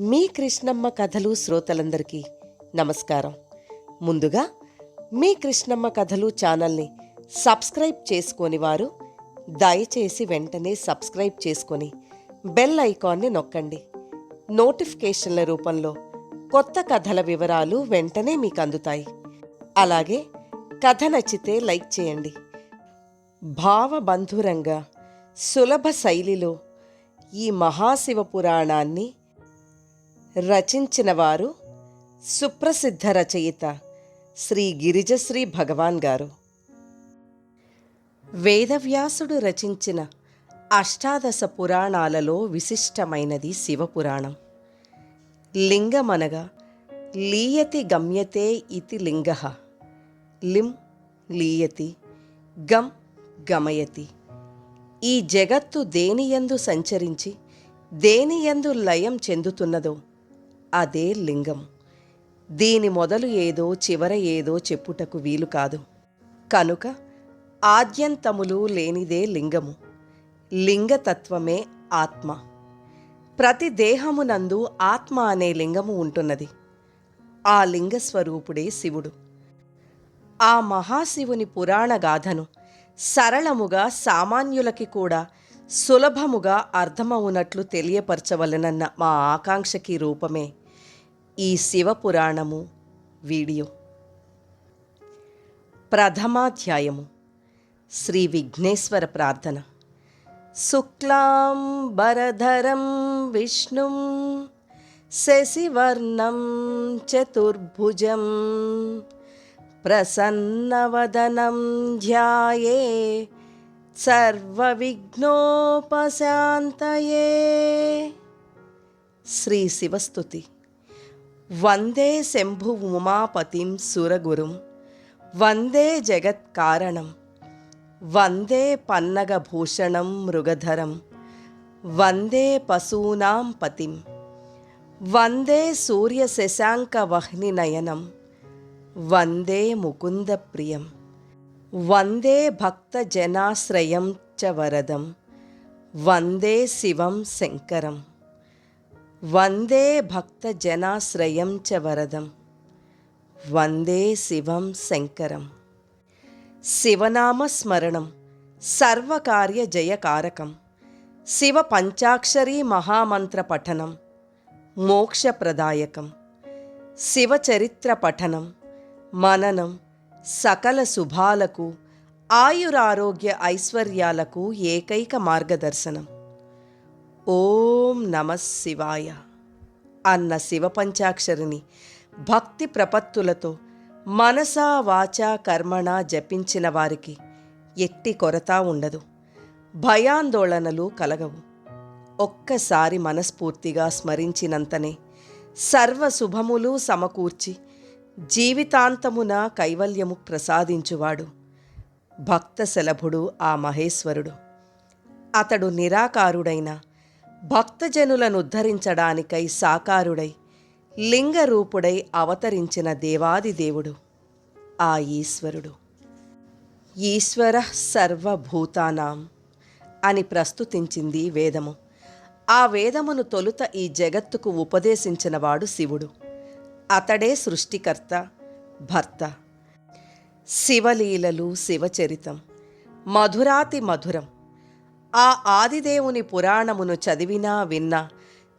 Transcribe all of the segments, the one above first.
మీ కృష్ణమ్మ కథలు శ్రోతలందరికీ నమస్కారం. ముందుగా మీ కృష్ణమ్మ కథలు ఛానల్ని సబ్స్క్రైబ్ చేసుకోని వారు దయచేసి వెంటనే సబ్స్క్రైబ్ చేసుకొని బెల్ ఐకాన్ని నొక్కండి. నోటిఫికేషన్ల రూపంలో కొత్త కథల వివరాలు వెంటనే మీకు అందుతాయి అలాగే కథ నచ్చితే లైక్ చేయండి. భావబంధురంగా సులభ శైలిలో ఈ మహాశివ పురాణాన్ని రచించిన వారు సుప్రసిద్ధ రచయిత శ్రీ గిరిజశ్రీ భగవాన్ గారు. వేదవ్యాసుడు రచించిన అష్టాదశ పురాణాలలో విశిష్టమైనది శివపురాణం. లింగమనగా లీయతి గమ్యతే ఇతి లింగ లిం లీయతి గం గమయతి. ఈ జగత్తు దేనియందు సంచరించి దేనియందు లయం చెందుతున్నదో అదే లింగం. దీని మొదలు ఏదో చివర ఏదో చెప్పుటకు వీలు కాదు. కనుక ఆద్యంతములు లేనిదే లింగము. లింగతత్వమే ఆత్మ. ప్రతి దేహమునందు ఆత్మ అనే లింగము ఉంటున్నది. ఆ లింగ స్వరూపుడే శివుడు. ఆ మహాశివుని పురాణ గాథను సరళముగా సామాన్యులకి కూడా సులభముగా అర్థమవునట్లు తెలియపరచవలనన్న మా ఆకాంక్షకి రూపమే. ఈ శివపురాణము వీడియో. ప్రథమాధ్యాయము. శ్రీ విఘ్నేశ్వర ప్రార్థన. శుక్లాం శుక్లాంబరధరం విష్ణుం శశివర్ణం చతుర్భుజం. ప్రసన్నవదనం ధ్యాయే సర్వవిఘ్నోపశాంతయే. శ్రీ శివస్తుతి. వందే శంభు ఉమాపతిం సురగురుం వందే జగత్కారణం వందే పన్నగభూషణం మృగధరం వందే పశూనాం పతిం వందే సూర్యశశాంకవహ్నినయనం వందే ముకుందప్రియం వందే భక్తజనాశ్రయం చ వరదం వందే శివం శంకరం వందే భక్తజనాశ్రయం చ వరదం. వందే శివం శంకరం. శివనామస్మరణం సర్వకార్య జయకారకం. శివ పంచాక్షరీ మహామంత్ర పఠనం. మోక్షప్రదాయకం శివచరిత్ర పఠనం. మననం. సకల శుభాలకు ఆయురారోగ్య ఐశ్వర్యాలకు ఏకైక మార్గదర్శనం. ఓం నమ శివాయ అన్న శివ పంచాక్షరిని భక్తి ప్రపత్తులతో మనసా వాచా కర్మణ జపించిన వారికి ఎట్టి కొరత ఉండదు. భయాందోళనలు కలగవు. ఒక్కసారి మనస్ఫూర్తిగా స్మరించినంతనే సర్వ శుభములు సమకూర్చి జీవితాంతమున కైవల్యము ప్రసాదించువాడు భక్త శలభుడు ఆ మహేశ్వరుడు. అతడు నిరాకారుడైన భక్తజనులను ఉద్ధరించడానికై సాకారుడై లింగరూపుడై అవతరించిన దేవాది దేవుడు ఆ ఈశ్వరుడు. ఈశ్వర సర్వభూతానాం అని ప్రస్తుతించింది వేదము. ఆ వేదమును తొలుత ఈ జగత్తుకు ఉపదేశించినవాడు శివుడు. అతడే సృష్టికర్త భర్త. శివలీలలు శివచరితం. మధురాతి మధురం. ఆ ఆదిదేవుని పురాణమును చదివినా విన్నా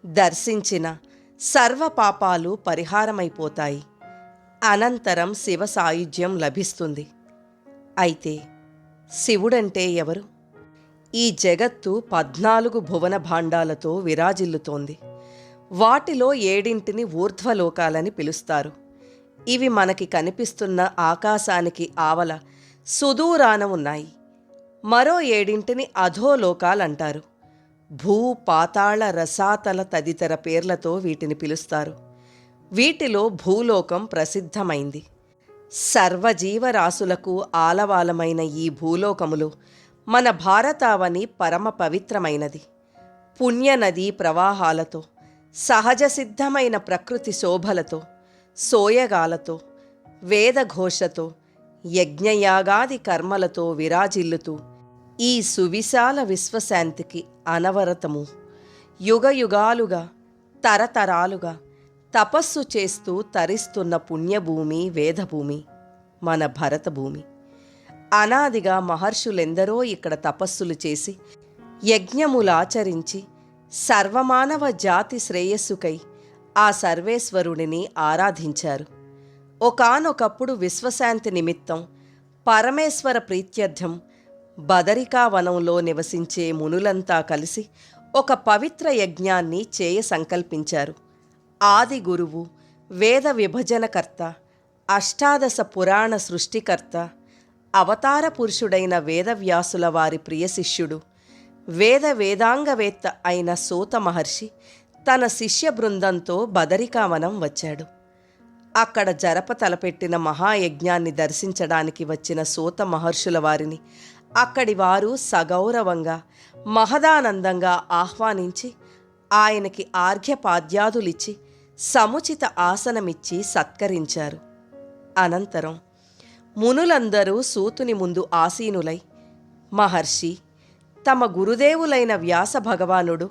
దర్శించిన సర్వ పాపాలు పరిహారమైపోతాయి. అనంతరం శివ సాయుధ్యం లభిస్తుంది. అయితే శివుడంటే ఎవరు? ఈ జగత్తు పద్నాలుగు భువన భాండాలతో విరాజిల్లుతోంది. వాటిలో ఏడింటిని ఊర్ధ్వలోకాలని పిలుస్తారు. ఇవి మనకి కనిపిస్తున్న ఆకాశానికి ఆవల సుదూరాన ఉన్నాయి. మరో ఏడింటిని అధోలోకాలంటారు. భూ పాతాళ రసాతల తదితర పేర్లతో వీటిని పిలుస్తారు. వీటిలో భూలోకం ప్రసిద్ధమైంది. సర్వజీవరాశులకు ఆలవాలమైన ఈ భూలోకములు మన భారతావని పరమ పవిత్రమైనది. పుణ్యనదీ ప్రవాహాలతో సహజ సిద్ధమైన ప్రకృతి శోభలతో సోయగాలతో వేదఘోషతో యజ్ఞయాగాది కర్మలతో విరాజిల్లుతూ ఈ సువిశాల విశ్వశాంతికి అనవరతము. యుగయుగాలుగా తరతరాలుగా తపస్సు చేస్తూ తరిస్తున్న పుణ్యభూమి వేదభూమి మన భరతభూమి. అనాదిగా మహర్షులెందరో ఇక్కడ తపస్సులు చేసి యజ్ఞములాచరించి సర్వమానవ జాతి శ్రేయస్సుకై ఆ సర్వేశ్వరుడిని ఆరాధించారు. ఒకానొకప్పుడు విశ్వశాంతి నిమిత్తం పరమేశ్వర ప్రీత్యర్థం బదరికావనంలో నివసించే మునులంతా కలిసి ఒక పవిత్ర యజ్ఞాన్ని చేయ సంకల్పించారు. ఆది గురువు వేద విభజనకర్త అష్టాదశ పురాణ సృష్టికర్త అవతార పురుషుడైన వేదవ్యాసుల వారి ప్రియ శిష్యుడు వేద వేదాంగవేత్త అయిన సూత మహర్షి తన శిష్య బృందంతో బదరికావనం వచ్చాడు. అక్కడ జరప తలపెట్టిన మహాయజ్ఞాన్ని దర్శించడానికి వచ్చిన సూత మహర్షుల వారిని అక్కడి వారు సగౌరవంగా మహదానందంగా ఆహ్వానించి ఆయనకి ఆర్ఘ్యపాద్యాదులిచ్చి సముచిత ఆసనమిచ్చి సత్కరించారు. అనంతరం మునులందరూ సూతుని ముందు ఆసీనులై మహర్షి తమ గురుదేవులైన వ్యాస భగవానుడు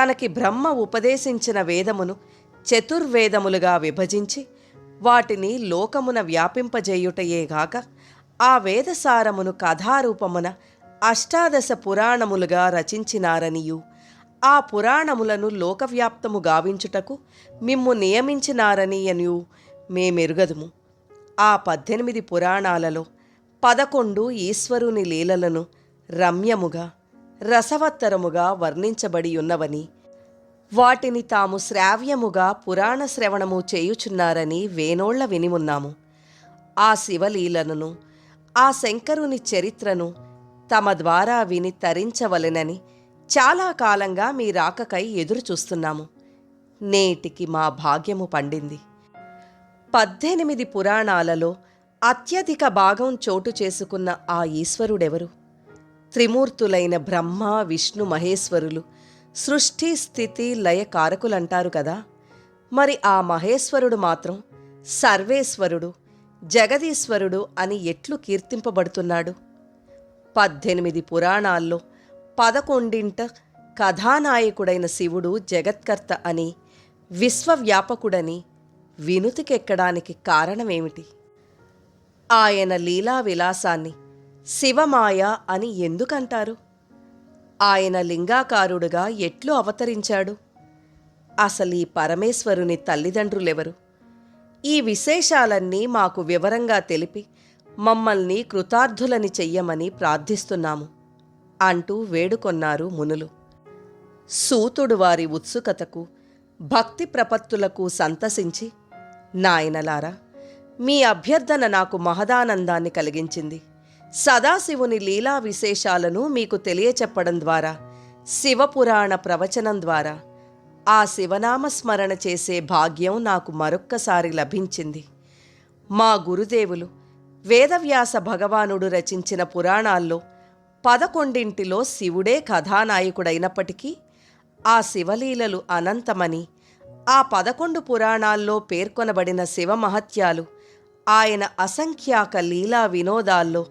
తనకి బ్రహ్మ ఉపదేశించిన వేదమును చతుర్వేదములుగా విభజించి వాటిని లోకమున వ్యాపింపజేయుటయేగాక ఆ వేదసారమును కథారూపమున అష్టాదశ పురాణములుగా రచించినారనియు. ఆ పురాణములను లోకవ్యాప్తము గావించుటకు మిమ్ము నియమించినారనియనియు మేమెరుగదుము. ఆ పద్దెనిమిది పురాణాలలో పదకొండు ఈశ్వరుని లీలలను రమ్యముగా రసవత్తరముగా వర్ణించబడి ఉన్నవని వాటిని తాము శ్రావ్యముగా పురాణ శ్రవణము చేయుచున్నారని వేనోళ్ళ వినిమున్నాము. ఆ శివలీలను ఆ శంకరుని చరిత్రను తమ ద్వారా విని తరించవలెనని చాలా కాలంగా మీ రాకకై ఎదురుచూస్తున్నాము. నేటికి మా భాగ్యము పండింది. పద్దెనిమిది పురాణాలలో అత్యధిక భాగం చోటు చేసుకున్న ఆ ఈశ్వరుడెవరు? త్రిమూర్తులైన బ్రహ్మ విష్ణు మహేశ్వరులు సృష్టి స్థితి లయ కారకులంటారు కదా. మరి ఆ మహేశ్వరుడు మాత్రం సర్వేశ్వరుడు జగదీశ్వరుడు అని ఎట్లు కీర్తింపబడుతున్నాడు? పద్దెనిమిది పురాణాల్లో పదకొండింట కథానాయకుడైన శివుడు జగత్కర్త అని విశ్వవ్యాపకుడని వినుతికెక్కడానికి కారణమేమిటి? ఆయన లీలా విలాసాన్ని శివమాయ అని ఎందుకంటారు? ఆయన లింగాకారుడుగా ఎట్లు అవతరించాడు? అసలు ఈ పరమేశ్వరుని తల్లిదండ్రులెవరు? ఈ విశేషాలన్నీ మాకు వివరంగా తెలిపి మమ్మల్ని కృతార్థులని చెయ్యమని ప్రార్థిస్తున్నాము అంటూ వేడుకొన్నారు మునులు. సూతుడు వారి ఉత్సుకతకు భక్తి ప్రపత్తులకు సంతసించి నాయనలారా మీ అభ్యర్థన నాకు మహదానందాన్ని కలిగించింది. సదాశివుని లీలా విశేషాలను మీకు తెలియచెప్పడం ద్వారా శివపురాణ ప్రవచనం ద్వారా ఆ శివనామస్మరణ చేసే భాగ్యం నాకు మరొక్కసారి లభించింది. మా గురుదేవులు వేదవ్యాస భగవానుడు రచించిన పురాణాల్లో పదకొండింటిలో శివుడే కథానాయకుడైనప్పటికీ ఆ శివలీలలు అనంతమని ఆ పదకొండు పురాణాల్లో పేర్కొనబడిన శివమహత్యాలు ఆయన అసంఖ్యాక లీలా వినోదాల్లో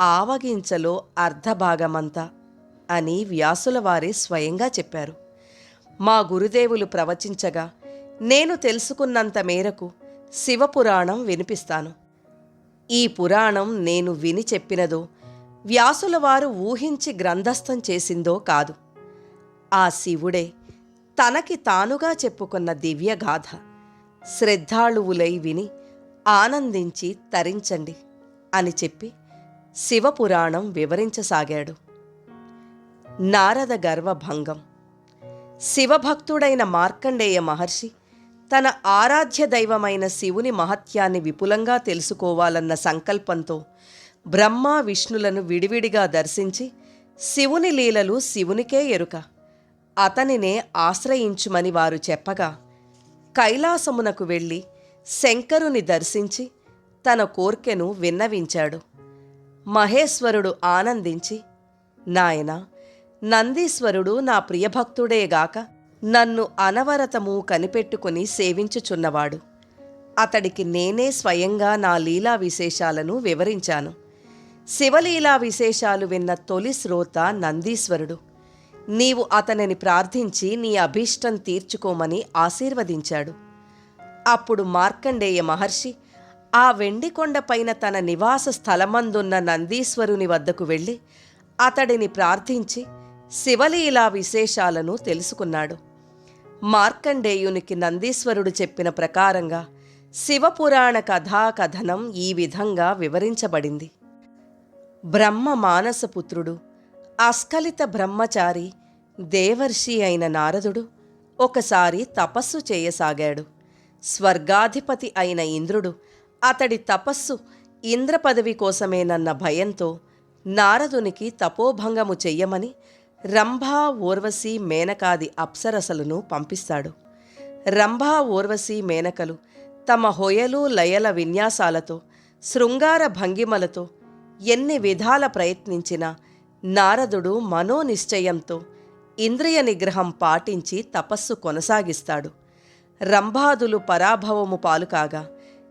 ఆవగించలో అర్ధభాగమంతా అని వ్యాసుల వారే స్వయంగా చెప్పారు. మా గురుదేవులు ప్రవచించగా నేను తెలుసుకున్నంత మేరకు శివపురాణం వినిపిస్తాను. ఈ పురాణం నేను విని చెప్పినదో వ్యాసుల వారు ఊహించి గ్రంథస్థం చేసిందో కాదు. ఆ శివుడే తనకి తానుగా చెప్పుకున్న దివ్యగాథ శ్రద్ధాళువులై విని ఆనందించి తరించండి అని చెప్పి శివపురాణం వివరించసాగాడు. నారద గర్వభంగం. శివభక్తుడైన మార్కండేయ మహర్షి తన ఆరాధ్య దైవమైన శివుని మహత్యాన్ని విపులంగా తెలుసుకోవాలన్న సంకల్పంతో బ్రహ్మ విష్ణులను విడివిడిగా దర్శించి శివుని లీలలు శివునికే ఎరుక. అతనినే ఆశ్రయించుమని వారు చెప్పగా కైలాసమునకు వెళ్ళి శంకరుని దర్శించి తన కోర్కెను విన్నవించాడు. మహేశ్వరుడు ఆనందించి నాయనా నందీశ్వరుడు నా ప్రియభక్తుడేగాక నన్ను అనవరతము కనిపెట్టుకుని సేవించుచున్నవాడు. అతడికి నేనే స్వయంగా నా లీలా విశేషాలను వివరించాను. శివలీలా విశేషాలు విన్న తొలి శ్రోత నందీశ్వరుడు. నీవు అతనిని ప్రార్థించి నీ అభీష్టం తీర్చుకోమని ఆశీర్వదించాడు. అప్పుడు మార్కండేయ మహర్షి ఆ వెండి కొండపైన తన నివాస స్థలమందున్న నందీశ్వరుని వద్దకు వెళ్ళి అతడిని ప్రార్థించి శివలీలా విశేషాలను తెలుసుకున్నాడు. మార్కండేయునికి నందీశ్వరుడు చెప్పిన ప్రకారంగా శివపురాణ కథాకథనం ఈ విధంగా వివరించబడింది. బ్రహ్మ మానసపుత్రుడు అస్ఖలిత బ్రహ్మచారి దేవర్షి అయిన నారదుడు ఒకసారి తపస్సు చేయసాగాడు. స్వర్గాధిపతి అయిన ఇంద్రుడు అతడి తపస్సు ఇంద్ర పదవి కోసమేనన్న భయంతో నారదునికి తపోభంగము చెయ్యమని రంభా ఓర్వశీ మేనకాది అప్సరసలను పంపిస్తాడు. రంభా ఓర్వశీ మేనకలు తమ హొయలు లయల విన్యాసాలతో శృంగార భంగిమలతో ఎన్ని విధాల ప్రయత్నించినా నారదుడు మనోనిశ్చయంతో ఇంద్రియ నిగ్రహం పాటించి తపస్సు కొనసాగిస్తాడు. రంభాదులు పరాభవము పాలుకాగా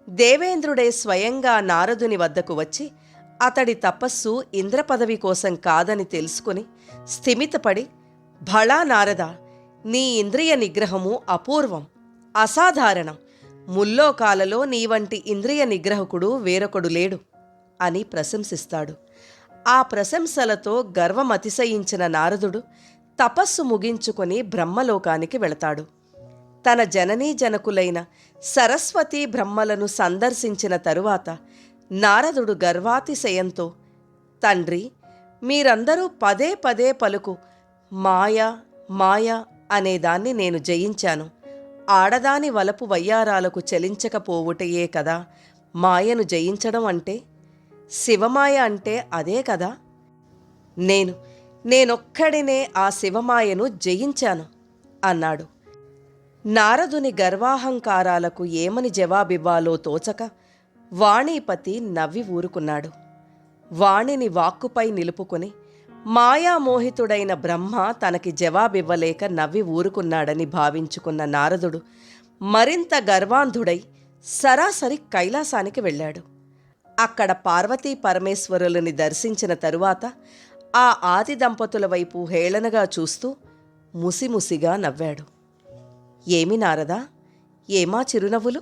దేవేంద్రుడే స్వయంగా నారదుని వద్దకు వచ్చి అతడి తపస్సు ఇంద్రపదవి కోసం కాదని తెలుసుకుని స్థిమితపడి భళా నారద నీ ఇంద్రియ నిగ్రహము అపూర్వం అసాధారణం ముల్లోకాలలో నీ వంటి ఇంద్రియ నిగ్రహకుడు వేరొకడు లేడు అని ప్రశంసిస్తాడు. ఆ ప్రశంసలతో గర్వమతిశయించిన నారదుడు తపస్సు ముగించుకొని బ్రహ్మలోకానికి వెళతాడు. తన జననీ జనకులైన సరస్వతీ బ్రహ్మలను సందర్శించిన తరువాత నారదుడు గర్వాతిశయంతో తండ్రి మీరందరూ పదే పదే పలుకు మాయ మాయ అనేదాన్ని నేను జయించాను. ఆడదాని వలపు వయ్యారాలకు చలించకపోవుటయే కదా మాయను జయించడం అంటే? శివమాయ అంటే అదే కదా? నేను నేనొక్కడినే ఆ శివమాయను జయించాను అన్నాడు. నారదుని గర్వాహంకారాలకు ఏమని జవాబివ్వాలో తోచక వాణీపతి నవ్వి ఊరుకున్నాడు. వాణిని వాక్కుపై నిలుపుకొని మాయామోహితుడైన బ్రహ్మ తనకి జవాబివ్వలేక నవ్వి ఊరుకున్నాడని భావించుకున్న నారదుడు మరింత గర్వాంధుడై సరాసరి కైలాసానికి వెళ్ళాడు. అక్కడ పార్వతీ పరమేశ్వరులని దర్శించిన తరువాత ఆ ఆది దంపతుల వైపు హేళనగా చూస్తూ ముసిముసిగా నవ్వాడు. ఏమి నారదా? ఏమా చిరునవ్వులు?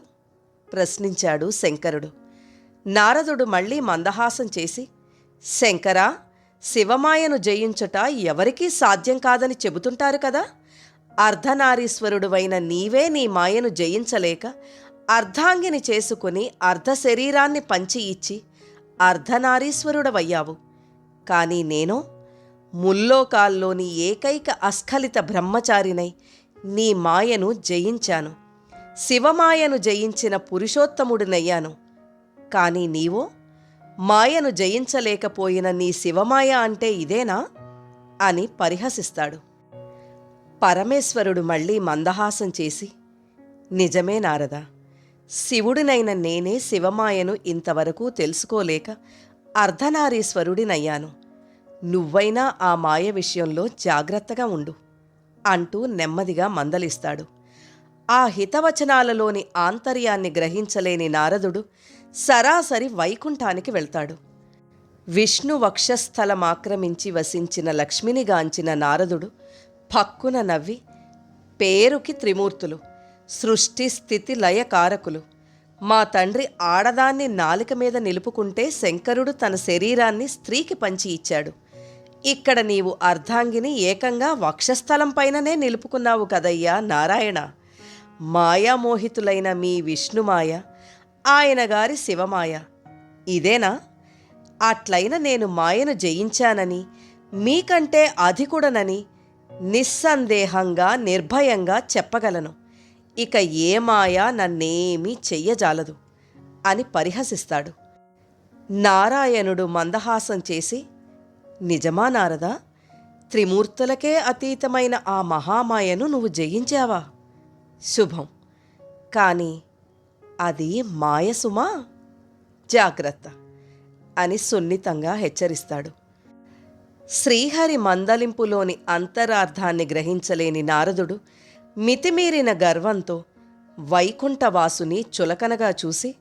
ప్రశ్నించాడు శంకరుడు. నారదుడు మళ్ళీ మందహాసం చేసి శంకరా శివమాయను జయించుట ఎవరికీ సాధ్యం కాదని చెబుతుంటారు కదా? అర్ధనారీశ్వరుడువైన నీవే నీ మాయను జయించలేక అర్ధాంగిని చేసుకుని అర్ధ శరీరాన్ని పంచి ఇచ్చి అర్ధనారీశ్వరుడవయ్యావు. కానీ నేను ముల్లోకాల్లోని ఏకైక అస్ఖలిత బ్రహ్మచారినై నీ మాయను జయించాను. శివమాయను జయించిన పురుషోత్తముడినయ్యాను. కానీ నీవో మాయను జయించలేకపోయిన నీ శివమాయ అంటే ఇదేనా? అని పరిహసిస్తాడు. పరమేశ్వరుడు మళ్ళీ మందహాసం చేసి నిజమే నారద శివుడినైన నేనే శివమాయను ఇంతవరకు తెలుసుకోలేక అర్ధనారీశ్వరుడినయ్యాను. నువ్వైనా ఆ మాయ విషయంలో జాగ్రత్తగా ఉండు. అంటూ నెమ్మదిగా మందలిస్తాడు. ఆ హితవచనాలలోని ఆంతర్యాన్ని గ్రహించలేని నారదుడు సరాసరి వైకుంఠానికి వెళ్తాడు. విష్ణు వక్షస్థలమాక్రమించి వసించిన లక్ష్మినిగాంచిన నారదుడు పక్కున నవ్వి పేరుకి త్రిమూర్తులు సృష్టి స్థితి లయకారకులు. మా తండ్రి ఆడదాన్ని నాలిక మీద నిలుపుకుంటే శంకరుడు తన శరీరాన్ని స్త్రీకి పంచి ఇచ్చాడు. ఇక్కడ నీవు అర్ధాంగిని ఏకంగా వక్షస్థలం పైననే నిలుపుకున్నావు కదయ్యా నారాయణ. మాయామోహితులైన మీ విష్ణుమాయ ఆయన గారి శివమాయ. ఇదేనా? అట్లైన నేను మాయను జయించానని మీకంటే అధికుడనని నిస్సందేహంగా నిర్భయంగా చెప్పగలను. ఇక ఏ మాయ నన్నేమీ చెయ్యజాలదు అని పరిహసిస్తాడు. నారాయణుడు మందహాసం చేసి నిజమా నారదా? త్రిమూర్తులకే అతీతమైన ఆ మహామాయను నువ్వు జయించావా? శుభం. కానీ అది మాయసుమా జాగ్రత్త అని సున్నితంగా హెచ్చరిస్తాడు. శ్రీహరి మందలింపులోని అంతరార్థాన్ని గ్రహించలేని నారదుడు మితిమీరిన గర్వంతో వైకుంఠవాసుని చులకనగా చూసి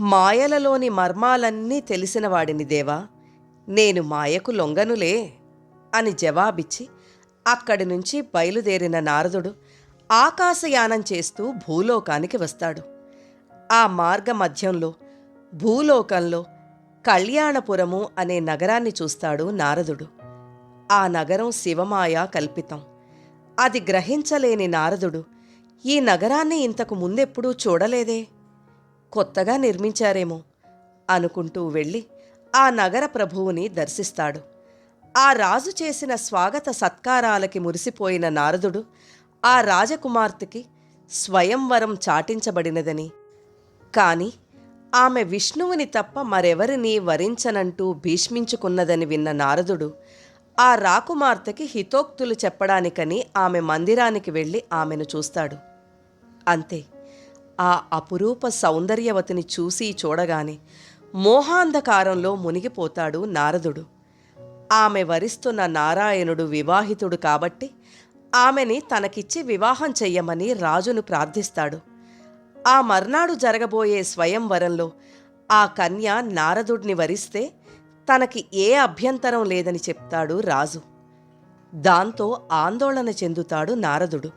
మాయలలోని మర్మాలన్నీ తెలిసినవాడిని దేవా? నేను మాయకు లొంగనులే అని జవాబిచ్చి అక్కడి నుంచి బయలుదేరిన నారదుడు ఆకాశయానం చేస్తూ భూలోకానికి వస్తాడు. ఆ మార్గ మధ్యంలో భూలోకంలో కళ్యాణపురము అనే నగరాన్ని చూస్తాడు నారదుడు. ఆ నగరం శివమాయ కల్పితం. అది గ్రహించలేని నారదుడు ఈ నగరాన్ని ఇంతకు ముందెప్పుడూ చూడలేదే? కొత్తగా నిర్మించారేమో అనుకుంటూ వెళ్ళి ఆ నగర ప్రభువుని దర్శిస్తాడు. ఆ రాజు చేసిన స్వాగత సత్కారాలకి మురిసిపోయిన నారదుడు ఆ రాజకుమార్తెకి స్వయంవరం చాటించబడినదని. కాని ఆమె విష్ణువుని తప్ప మరెవరిని వరించనంటూ భీష్మించుకున్నదని విన్న నారదుడు ఆ రాకుమార్తెకి హితోక్తులు చెప్పడానికని ఆమె మందిరానికి వెళ్ళి ఆమెను చూస్తాడు. అంతే. ఆ అపురూప సౌందర్యవతిని చూసి చూడగానే మోహాంధకారంలో మునిగిపోతాడు నారదుడు. ఆమె వరిస్తున్న నారాయణుడు వివాహితుడు కాబట్టి ఆమెని తనకిచ్చి వివాహం చెయ్యమని రాజును ప్రార్థిస్తాడు. ఆ మర్నాడు జరగబోయే స్వయంవరంలో ఆ కన్య నారదుడిని వరిస్తే తనకి ఏ అభ్యంతరం లేదని చెప్తాడు రాజు. దాంతో ఆందోళన చెందుతాడు నారదుడు.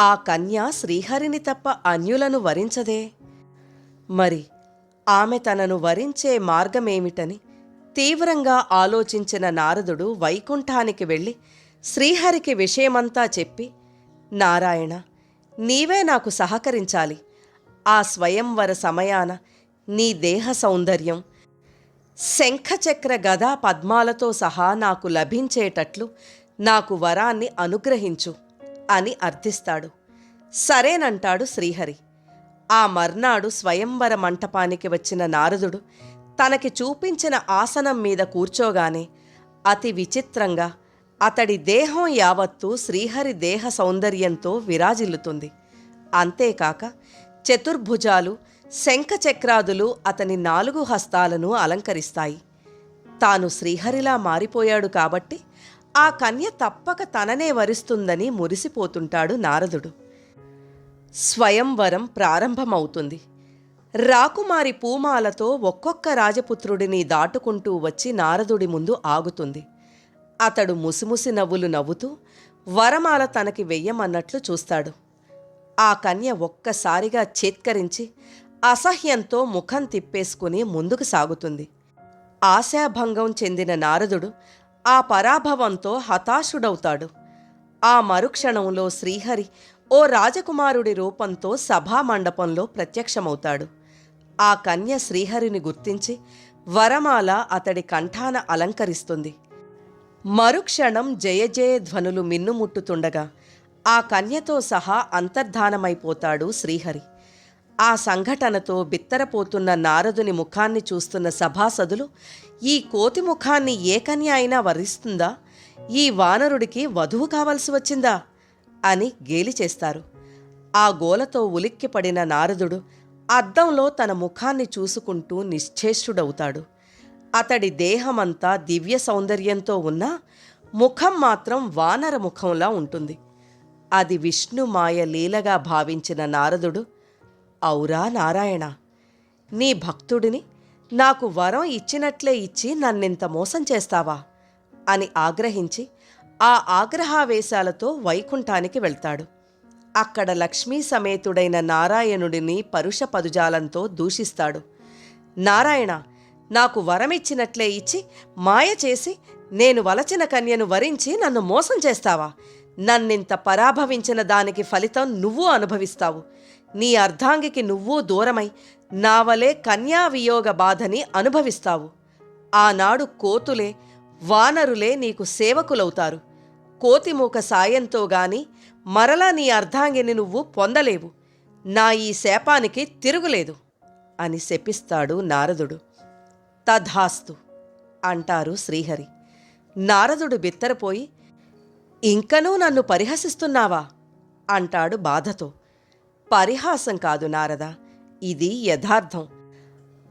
ఆ కన్య శ్రీహరిని తప్ప అన్యులను వరించదే? మరి ఆమె తనను వరించే మార్గమేమిటని తీవ్రంగా ఆలోచించిన నారదుడు వైకుంఠానికి వెళ్ళి శ్రీహరికి విషయమంతా చెప్పి నారాయణ నీవే నాకు సహకరించాలి. ఆ స్వయంవర సమయాన నీ దేహ సౌందర్యం శంఖచక్ర గదా పద్మాలతో సహా నాకు లభించేటట్లు నాకు వరాన్ని అనుగ్రహించు అని అర్థిస్తాడు. సరేనంటాడు శ్రీహరి ఆ మర్నాడు స్వయంవర మంటపానికి వచ్చిన నారదుడు తనకి చూపించిన ఆసనం మీద కూర్చోగానే అతి విచిత్రంగా అతడి దేహం యావత్తు శ్రీహరి దేహ సౌందర్యంతో విరాజిల్లుతుంది. అంతేకాక చతుర్భుజాలు శంఖచక్రాదులు అతని నాలుగు హస్తాలను అలంకరిస్తాయి. తాను శ్రీహరిలా మారిపోయాడు కాబట్టి ఆ కన్య తప్పక తననే వరిస్తుందని మురిసిపోతుంటాడు నారదుడు. స్వయంవరం ప్రారంభమవుతుంది. రాకుమారి పూమాలతో ఒక్కొక్క రాజపుత్రుడిని దాటుకుంటూ వచ్చి నారదుడి ముందు ఆగుతుంది. అతడు ముసిముసి నవ్వులు నవ్వుతూ వరమాల తనకి వెయ్యమన్నట్లు చూస్తాడు. ఆ కన్య ఒక్కసారిగా చేత్కరించి అసహ్యంతో ముఖం తిప్పేసుకుని ముందుకు సాగుతుంది. ఆశాభంగం చెందిన నారదుడు ఆ పరాభవంతో హతాశుడవుతాడు. ఆ మరుక్షణంలో శ్రీహరి ఓ రాజకుమారుడి రూపంతో సభామండపంలో ప్రత్యక్షమవుతాడు. ఆ కన్య శ్రీహరిని గుర్తించి వరమాల అతడి కంఠాన అలంకరిస్తుంది. మరుక్షణం జయ జయ ధ్వనులు మిన్నుముట్టుతుండగా ఆ కన్యతో సహా అంతర్ధానమైపోతాడు శ్రీహరి. ఆ సంఘటనతో బిత్తరపోతున్న నారదుని ముఖాన్ని చూస్తున్న సభాసదులు ఈ కోతి ముఖాన్ని ఏ కన్య అయినా వరిస్తుందా? ఈ వానరుడికి వధువు కావలసి వచ్చిందా? అని గేలి చేస్తారు. ఆ గోలతో ఉలిక్కిపడిన నారదుడు అద్దంలో తన ముఖాన్ని చూసుకుంటూ నిశ్చేష్టుడవుతాడు. అతడి దేహమంతా దివ్య సౌందర్యంతో ఉన్నా ముఖం మాత్రం వానర ముఖంలా ఉంటుంది. అది విష్ణు మాయ లీలగా భావించిన నారదుడు ఔరా నారాయణ నీ భక్తుడిని నాకు వరం ఇచ్చినట్లే ఇచ్చి నన్నింత మోసం చేస్తావా? అని ఆగ్రహించి ఆ ఆగ్రహావేశాలతో వైకుంఠానికి వెళ్తాడు. అక్కడ లక్ష్మీ సమేతుడైన నారాయణుడిని పరుష పదుజాలంతో దూషిస్తాడు. నారాయణ నాకు వరమిచ్చినట్లే ఇచ్చి మాయ చేసి నేను వలచిన కన్యను వరించి నన్ను మోసం చేస్తావా? నన్నింత పరాభవించిన దానికి ఫలితం నువ్వు అనుభవిస్తావు. నీ అర్ధాంగికి నువ్వు దూరమై నా వలే కన్యా వియోగ బాధని అనుభవిస్తావు. ఆనాడు కోతులే వానరులే నీకు సేవకులవుతారు. కోతిమూక సాయంతో గాని మరలా నీ అర్ధాంగిని నువ్వు పొందలేవు. నా ఈ శాపానికి తిరుగులేదు అని శపిస్తాడు నారదుడు. తధాస్తు అంటారు శ్రీహరి. నారదుడు బిత్తరపోయి ఇంకనూ నన్ను పరిహసిస్తున్నావా? అంటాడు బాధతో. పరిహాసం కాదు నారద ఇది యథార్థం.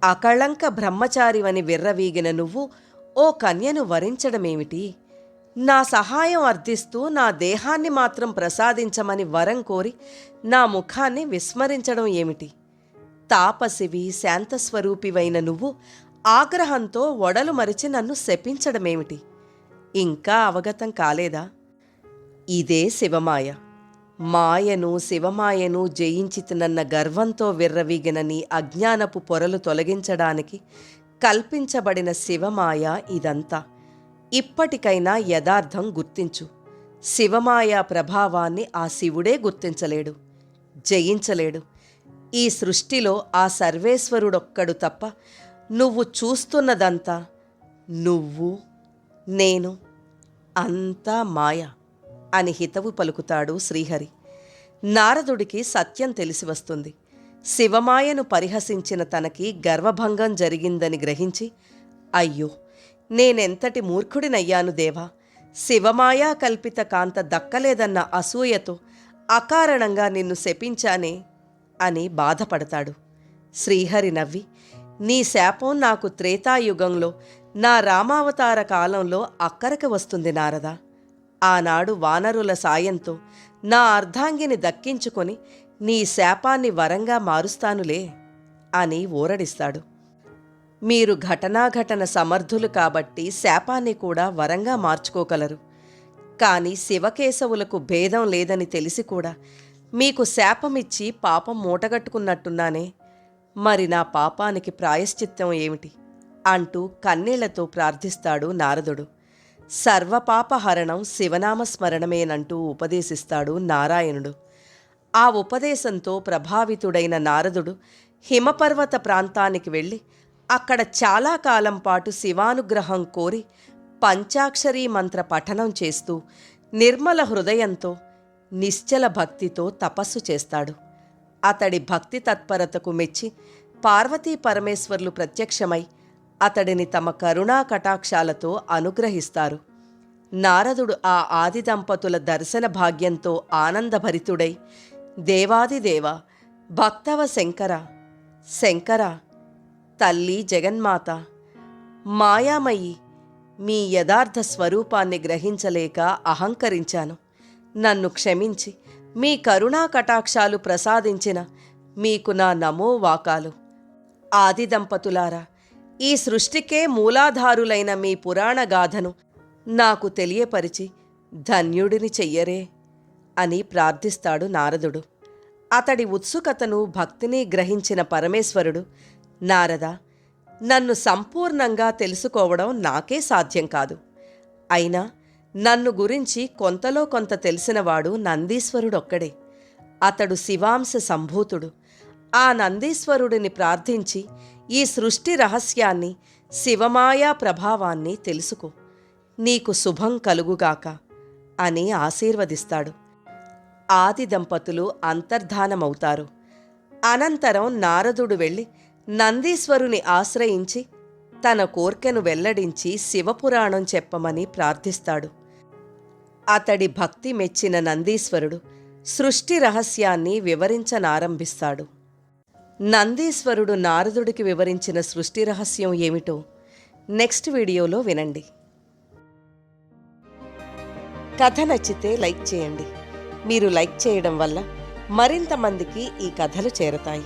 అకళంక బ్రహ్మచారివని విర్రవీగిన నువ్వు ఓ కన్యను వరించడమేమిటి? నా సహాయం అర్థిస్తూ నా దేహాన్ని మాత్రం ప్రసాదించమని వరం కోరి నా ముఖాన్ని విస్మరించడం ఏమిటి? తాపసివి శాంతస్వరూపివైన నువ్వు ఆగ్రహంతో ఒడలు మరిచి నన్ను శపించడమేమిటి? ఇంకా అవగతం కాలేదా? ఇదే శివమాయ. మాయను శివమాయను జయించితునన్న గర్వంతో విర్రవీగిన నీ అజ్ఞానపు పొరలు తొలగించడానికి కల్పించబడిన శివమాయ ఇదంతా. ఇప్పటికైనా యథార్థం గుర్తించు. శివమాయ ప్రభావాన్ని ఆ శివుడే గుర్తించలేడు జయించలేడు. ఈ సృష్టిలో ఆ సర్వేశ్వరుడొక్కడు తప్ప నువ్వు చూస్తున్నదంతా నువ్వు నేను అంతా మాయ అని హితవు పలుకుతాడు శ్రీహరి. నారదుడికి సత్యం తెలిసి వస్తుంది. శివమాయను పరిహసించిన తనకి గర్వభంగం జరిగిందని గ్రహించి అయ్యో నేనెంతటి మూర్ఖుడినయ్యాను దేవా! శివమాయా కల్పిత కాంత దక్కలేదన్న అసూయతో అకారణంగా నిన్ను శపించానే అని బాధపడతాడు. శ్రీహరి నవ్వి నీ శాపం నాకు త్రేతాయుగంలో నా రామావతార కాలంలో అక్కరకు వస్తుంది నారదా! ఆనాడు వానరుల సాయంతో నా అర్ధాంగిని దక్కించుకొని నీ శాపాన్ని వరంగా మారుస్తానులే అని ఊరడిస్తాడు. మీరు ఘటనాఘటన సమర్థులు కాబట్టి శాపాన్ని కూడా వరంగా మార్చుకోగలరు. కానీ శివకేశవులకు భేదం లేదని తెలిసి కూడా మీకు శాపమిచ్చి పాపం మూటగట్టుకున్నట్టున్నానే. మరి నా పాపానికి ప్రాయశ్చిత్తం ఏమిటి? అంటూ కన్నీళ్ళతో ప్రార్థిస్తాడు నారదుడు. సర్వపాపహరణం శివనామస్మరణమేనంటూ ఉపదేశిస్తాడు నారాయణుడు. ఆ ఉపదేశంతో ప్రభావితుడైన నారదుడు హిమపర్వత ప్రాంతానికి వెళ్ళి అక్కడ చాలా కాలం పాటు శివానుగ్రహం కోరి పంచాక్షరీ మంత్ర పఠనం చేస్తూ నిర్మల హృదయంతో నిశ్చల భక్తితో తపస్సు చేస్తాడు. అతడి భక్తి తత్పరతకు మెచ్చి పార్వతీ పరమేశ్వర్లు ప్రత్యక్షమై అతడిని తమ కరుణా కటాక్షాలతో అనుగ్రహిస్తారు. నారదుడు ఆ ఆది దంపతుల దర్శన భాగ్యంతో ఆనందభరితుడై దేవాదిదేవ భక్తవ శంకర శంకర తల్లి జగన్మాత మాయామయి మీ యథార్థ స్వరూపాన్ని గ్రహించలేక అహంకరించాను. నన్ను క్షమించి మీ కరుణా కటాక్షాలు ప్రసాదించిన మీకు నా నమో వాకాలు. ఆది దంపతులారా ఈ సృష్టికే మూలాధారులైన మీ పురాణ గాథను నాకు తెలియపరిచి ధన్యుడిని చెయ్యరే. అని ప్రార్థిస్తాడు నారదుడు. అతడి ఉత్సుకతను భక్తిని గ్రహించిన పరమేశ్వరుడు నారద నన్ను సంపూర్ణంగా తెలుసుకోవడం నాకే సాధ్యం కాదు. అయినా నన్ను గురించి కొంతలో కొంత తెలిసినవాడు నందీశ్వరుడొక్కడే. అతడు శివాంశ సంభూతుడు. ఆ నందీశ్వరుడిని ప్రార్థించి ఈ సృష్టి రహస్యాన్ని శివమాయా ప్రభావాన్ని తెలుసుకో. నీకు శుభం కలుగుగాక అని ఆశీర్వదిస్తాడు. ఆది దంపతులు అంతర్ధానమవుతారు. అనంతరం నారదుడు వెళ్ళి నందీశ్వరుని ఆశ్రయించి తన కోర్కెను వెల్లడించి శివపురాణం చెప్పమని ప్రార్థిస్తాడు. అతడి భక్తి మెచ్చిన నందీశ్వరుడు సృష్టి రహస్యాన్ని వివరించనారంభిస్తాడు. నందీశ్వరుడు నారదుడికి వివరించిన సృష్టి రహస్యం ఏమిటో నెక్స్ట్ వీడియోలో వినండి. కథ నచ్చితే లైక్ చేయండి. మీరు లైక్ చేయడం వల్ల మరింత మందికి ఈ కథలు చేరతాయి.